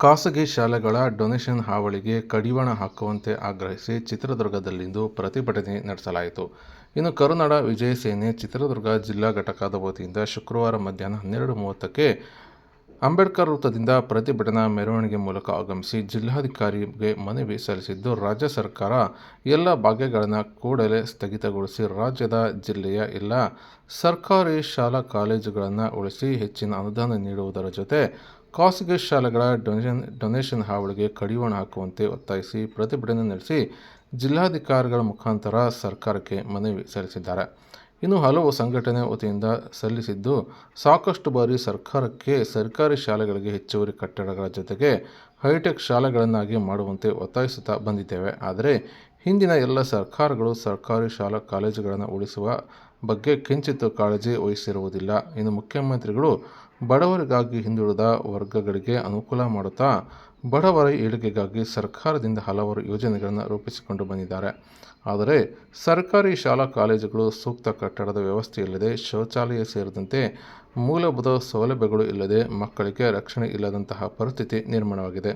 ಖಾಸಗಿ ಶಾಲೆಗಳ ಡೊನೇಷನ್ ಹಾವಳಿಗೆ ಕಡಿವಾಣ ಹಾಕುವಂತೆ ಆಗ್ರಹಿಸಿ ಚಿತ್ರದುರ್ಗದಲ್ಲಿಂದು ಪ್ರತಿಭಟನೆ ನಡೆಸಲಾಯಿತು. ಇನ್ನು ಕರುನಾಡ ವಿಜಯ ಸೇನೆ ಚಿತ್ರದುರ್ಗ ಜಿಲ್ಲಾ ಘಟಕದ ವತಿಯಿಂದ ಶುಕ್ರವಾರ ಮಧ್ಯಾಹ್ನ ಹನ್ನೆರಡು ಮೂವತ್ತಕ್ಕೆ ಅಂಬೇಡ್ಕರ್ ವೃತ್ತದಿಂದ ಪ್ರತಿಭಟನಾ ಮೆರವಣಿಗೆ ಮೂಲಕ ಆಗಮಿಸಿ ಜಿಲ್ಲಾಧಿಕಾರಿಗೆ ಮನವಿ ಸಲ್ಲಿಸಿದ್ದು, ರಾಜ್ಯ ಸರ್ಕಾರ ಎಲ್ಲ ಭಾಗ್ಯಗಳನ್ನು ಕೂಡಲೇ ಸ್ಥಗಿತಗೊಳಿಸಿ ರಾಜ್ಯದ ಜಿಲ್ಲೆಯ ಎಲ್ಲ ಸರ್ಕಾರಿ ಶಾಲಾ ಕಾಲೇಜುಗಳನ್ನು ಉಳಿಸಿ ಹೆಚ್ಚಿನ ಅನುದಾನ ನೀಡುವುದರ ಜೊತೆ ಖಾಸಗಿ ಶಾಲೆಗಳ ಡೊನೇಷನ್ ಡೊನೇಷನ್ ಹಾವಳಿಗೆ ಕಡಿವಾಣ ಹಾಕುವಂತೆ ಒತ್ತಾಯಿಸಿ ಪ್ರತಿಭಟನೆ ನಡೆಸಿ ಜಿಲ್ಲಾಧಿಕಾರಿಗಳ ಮುಖಾಂತರ ಸರ್ಕಾರಕ್ಕೆ ಮನವಿ ಸಲ್ಲಿಸಿದ್ದಾರೆ. ಇನ್ನು ಹಲವು ಸಂಘಟನೆ ವತಿಯಿಂದ ಸಲ್ಲಿಸಿದ್ದು, ಸಾಕಷ್ಟು ಬಾರಿ ಸರ್ಕಾರಕ್ಕೆ ಸರ್ಕಾರಿ ಶಾಲೆಗಳಿಗೆ ಹೆಚ್ಚುವರಿ ಕಟ್ಟಡಗಳ ಜೊತೆಗೆ ಹೈಟೆಕ್ ಶಾಲೆಗಳನ್ನಾಗಿ ಮಾಡುವಂತೆ ಒತ್ತಾಯಿಸುತ್ತಾ ಬಂದಿದ್ದೇವೆ. ಆದರೆ ಹಿಂದಿನ ಎಲ್ಲ ಸರ್ಕಾರಗಳು ಸರ್ಕಾರಿ ಶಾಲಾ ಕಾಲೇಜುಗಳನ್ನು ಉಳಿಸುವ ಬಗ್ಗೆ ಕಿಂಚಿತ್ತು ಕಾಳಜಿ ವಹಿಸಿರುವುದಿಲ್ಲ. ಇನ್ನು ಮುಖ್ಯಮಂತ್ರಿಗಳು ಬಡವರಿಗಾಗಿ ಹಿಂದುಳಿದ ವರ್ಗಗಳಿಗೆ ಅನುಕೂಲ ಮಾಡುತ್ತಾ ಬಡವರ ಏಳಿಗೆಗಾಗಿ ಸರ್ಕಾರದಿಂದ ಹಲವಾರು ಯೋಜನೆಗಳನ್ನು ರೂಪಿಸಿಕೊಂಡು ಬಂದಿದ್ದಾರೆ. ಆದರೆ ಸರ್ಕಾರಿ ಶಾಲಾ ಕಾಲೇಜುಗಳು ಸೂಕ್ತ ಕಟ್ಟಡದ ವ್ಯವಸ್ಥೆ ಇಲ್ಲದೆ ಶೌಚಾಲಯ ಸೇರಿದಂತೆ ಮೂಲಭೂತ ಸೌಲಭ್ಯಗಳು ಇಲ್ಲದೆ ಮಕ್ಕಳಿಗೆ ರಕ್ಷಣೆ ಇಲ್ಲದಂತಹ ಪರಿಸ್ಥಿತಿ ನಿರ್ಮಾಣವಾಗಿದೆ.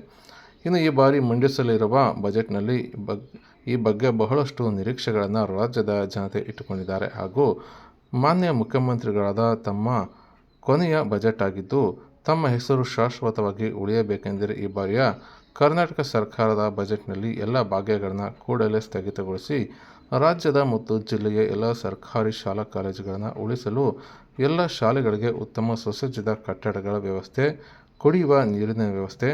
ಇನ್ನು ಈ ಬಾರಿ ಮಂಡಿಸಲಿರುವ ಬಜೆಟ್ನಲ್ಲಿ ಬಗ್ ಈ ಬಗ್ಗೆ ಬಹಳಷ್ಟು ನಿರೀಕ್ಷೆಗಳನ್ನು ರಾಜ್ಯದ ಜನತೆ ಇಟ್ಟುಕೊಂಡಿದ್ದಾರೆ. ಹಾಗೂ ಮಾನ್ಯ ಮುಖ್ಯಮಂತ್ರಿಗಳಾದ ತಮ್ಮ ಕೊನೆಯ ಬಜೆಟ್ ಆಗಿದ್ದು, ತಮ್ಮ ಹೆಸರು ಶಾಶ್ವತವಾಗಿ ಉಳಿಯಬೇಕೆಂದರೆ ಈ ಬಾರಿಯ ಕರ್ನಾಟಕ ಸರ್ಕಾರದ ಬಜೆಟ್ನಲ್ಲಿ ಎಲ್ಲ ಭಾಗ್ಯಗಳನ್ನು ಕೂಡಲೇ ಸ್ಥಗಿತಗೊಳಿಸಿ, ರಾಜ್ಯದ ಮತ್ತು ಜಿಲ್ಲೆಯ ಎಲ್ಲ ಸರ್ಕಾರಿ ಶಾಲಾ ಕಾಲೇಜುಗಳನ್ನು ಉಳಿಸಲು ಎಲ್ಲ ಶಾಲೆಗಳಿಗೆ ಉತ್ತಮ ಸುಸಜ್ಜಿತ ಕಟ್ಟಡಗಳ ವ್ಯವಸ್ಥೆ, ಕುಡಿಯುವ ನೀರಿನ ವ್ಯವಸ್ಥೆ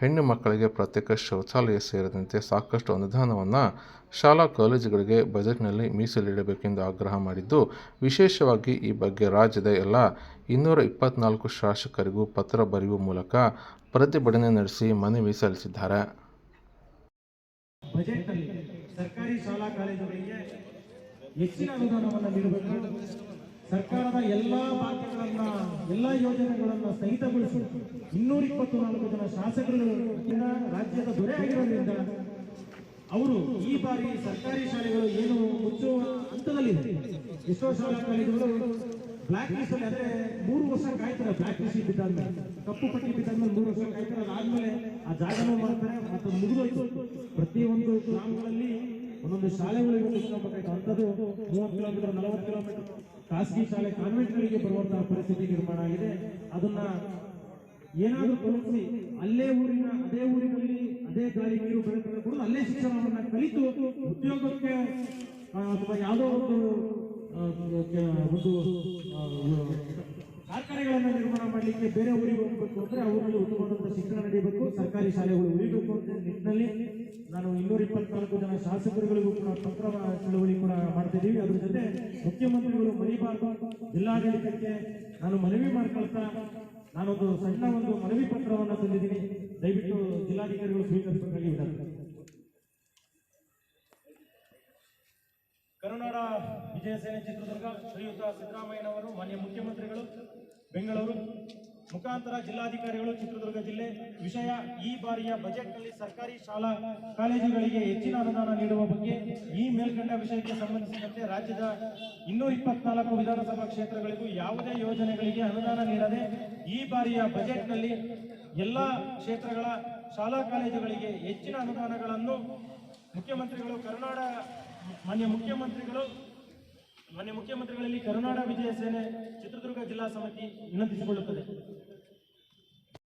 ಹೆಣ್ಣು ಮಕ್ಕಳಿಗೆ ಪ್ರತ್ಯೇಕ ಶೌಚಾಲಯ ಸೇರಿದಂತೆ ಸಾಕಷ್ಟು ಅನುದಾನವನ್ನು ಶಾಲಾ ಕಾಲೇಜುಗಳಿಗೆ ಬಜೆಟ್ನಲ್ಲಿ ಮೀಸಲಿಡಬೇಕೆಂದು ಆಗ್ರಹ ಮಾಡಿದ್ದು, ವಿಶೇಷವಾಗಿ ಈ ಬಗ್ಗೆ ರಾಜ್ಯದ ಎಲ್ಲ ಇನ್ನೂರ ಇಪ್ಪತ್ನಾಲ್ಕು ಶಾಸಕರಿಗೂ ಪತ್ರ ಬರೆಯುವ ಮೂಲಕ ಪ್ರತಿಭಟನೆ ನಡೆಸಿ ಮನವಿ ಸಲ್ಲಿಸಿದ್ದಾರೆ. ಸರ್ಕಾರಿ ಶಾಲಾ ಕಾಲೇಜುಗಳಿಗೆ ಹೆಚ್ಚಿನ ಅನುದಾನವನ್ನು ನೀಡಬೇಕು. ಸರ್ಕಾರದ ಎಲ್ಲಾ ಬಾಕಿಗಳನ್ನ, ಎಲ್ಲಾ ಯೋಜನೆಗಳನ್ನ ಸ್ಥಗಿತಗೊಳಿಸಿ ಇನ್ನೂರ ಇಪ್ಪತ್ತು ನಾಲ್ಕು ಜನ ಶಾಸಕರು ರಾಜ್ಯದ ದೊರೆ ಆಗಿರೋದ್ರಿಂದ ಅವರು ಈ ಬಾರಿ ಸರ್ಕಾರಿ ಶಾಲೆಗಳು ಏನು ಮುಚ್ಚುವ ಹಂತದಲ್ಲಿದೆ ಎಷ್ಟೋ ಶಾಲಾ ಕಾಲೇಜುಗಳು ಬ್ಲಾಕ್ ಲಿಸ್ಟ್ ಅಲ್ಲಿ ಅಂದ್ರೆ ಮೂರು ವರ್ಷ ಕಾಯ್ತಾರೆ. ಬ್ಲಾಕ್ ಲಿಸ್ಟ್ ಬಿದ್ದಾದ್ಮೇಲೆ ಕಪ್ಪು ಪಟ್ಟಿ ಬಿದ್ದಾದ್ಮೇಲೆ ಮೂರು ವರ್ಷ ಕಾಯ್ತಾರೆ. ಅದಾದ್ಮೇಲೆ ಆ ಜಾಗನೂ ಮಾಡ್ತಾರೆ ಮತ್ತು ಮುಗಿದೋಯ್ತು. ಪ್ರತಿಯೊಂದು ಗ್ರಾಮಗಳಲ್ಲಿ ಒಂದೊಂದು ಶಾಲೆಗಳು ಇವತ್ತು ಅಂಥದ್ದು ಮೂವತ್ತು ಕಿಲೋಮೀಟರ್, ನಲವತ್ತು ಕಿಲೋಮೀಟರ್. ಖಾಸಗಿ ಶಾಲೆ, ಕಾನ್ವೆಂಟ್ಗಳಿಗೆ ಬರುವಂತಹ ಪರಿಸ್ಥಿತಿ ನಿರ್ಮಾಣ ಆಗಿದೆ. ಅದನ್ನ ಏನಾದರೂ ತಲುಪಿಸಿ, ಅಲ್ಲೇ ಊರಿನ, ಅದೇ ಊರಿನಲ್ಲಿ ಅದೇ ಗಾಳಿ ನೀರು ಬೆಳಕನ್ನು ಕೂಡ ಅಲ್ಲೇ ಶಿಕ್ಷಣವನ್ನ ಕಲಿತು ಉದ್ಯೋಗಕ್ಕೆ ಅಥವಾ ಯಾವುದೋ ಒಂದು ಒಂದು ಕಾರ್ಖಾನೆಗಳನ್ನ ನಿರ್ಮಾಣ ಮಾಡಲಿಕ್ಕೆ ಬೇರೆ ಊರಿಗೆ ಹೋಗಬೇಕು ಅಂದ್ರೆ ಅವರಲ್ಲಿ ಉತ್ತಮವಾದಂತಹ ಶಿಕ್ಷಣ ನಡೀಬೇಕು. ಸರ್ಕಾರಿ ಶಾಲೆಗಳು ಉಳಿಬೇಕು ಅಂತ ನಿಟ್ಟಿನಲ್ಲಿ. ನಾನು ಇನ್ನೂರ ಇಪ್ಪತ್ನಾಲ್ಕು ಜನ ಶಾಸಕರುಗಳಿಗೂ ಕೂಡ ಪತ್ರ ಚಳವಳಿ ಕೂಡ ಮಾಡ್ತಿದ್ದೀವಿ. ಅದ್ರ ಜೊತೆ ಮುಖ್ಯಮಂತ್ರಿಗಳು ಮರಿಬಾರ್ದು. ಜಿಲ್ಲಾಡಳಿತಕ್ಕೆ ನಾನು ಮನವಿ ಮಾಡ್ಕೊಳ್ತಾ ನಾನೊಂದು ಸಣ್ಣ ಒಂದು ಮನವಿ ಪತ್ರವನ್ನು ತಂದಿದ್ದೀನಿ. ದಯವಿಟ್ಟು ಜಿಲ್ಲಾಧಿಕಾರಿಗಳು ಸ್ವೀಕರಿಸಬೇಕಾಗಿ ವಿನಂತಿ. ಕರುನಾಡ ವಿಜಯ ಸೇನೆ ಚಿತ್ರದುರ್ಗ ಶ್ರೀಯುತ ಸಿದ್ದರಾಮಯ್ಯನವರು, ಮಾನ್ಯ ಮುಖ್ಯಮಂತ್ರಿಗಳು, ಬೆಂಗಳೂರು. ಮುಖಾಂತರ ಜಿಲ್ಲಾಧಿಕಾರಿಗಳು ಚಿತ್ರದುರ್ಗ ಜಿಲ್ಲೆ ವಿಷಯ ಈ ಬಾರಿಯ ಬಜೆಟ್ನಲ್ಲಿ ಸರ್ಕಾರಿ ಶಾಲಾ ಕಾಲೇಜುಗಳಿಗೆ ಹೆಚ್ಚಿನ ಅನುದಾನ ನೀಡುವ ಬಗ್ಗೆ ಈ ಮೇಲ್ಕಂಡ ವಿಷಯಕ್ಕೆ ಸಂಬಂಧಿಸಿದಂತೆ ರಾಜ್ಯದ ಇನ್ನೂರ ಇಪ್ಪತ್ನಾಲ್ಕು ವಿಧಾನಸಭಾ ಕ್ಷೇತ್ರಗಳಿಗೂ ಯಾವುದೇ ಯೋಜನೆಗಳಿಗೆ ಅನುದಾನ ನೀಡದೆ ಈ ಬಾರಿಯ ಬಜೆಟ್ನಲ್ಲಿ ಎಲ್ಲ ಕ್ಷೇತ್ರಗಳ ಶಾಲಾ ಕಾಲೇಜುಗಳಿಗೆ ಹೆಚ್ಚಿನ ಅನುದಾನಗಳನ್ನು ಮುಖ್ಯಮಂತ್ರಿಗಳು ಕರ್ನಾಟಕ ಮಾನ್ಯ ಮುಖ್ಯಮಂತ್ರಿಗಳು ಮಾನ್ಯ ಮುಖ್ಯಮಂತ್ರಿಗಳಲ್ಲಿ ಕರುನಾಡ ವಿಜಯ ಸೇನೆ ಚಿತ್ರದುರ್ಗ ಜಿಲ್ಲಾ ಸಮಿತಿ ವಿನಂತಿಸಿಕೊಳ್ಳುತ್ತದೆ.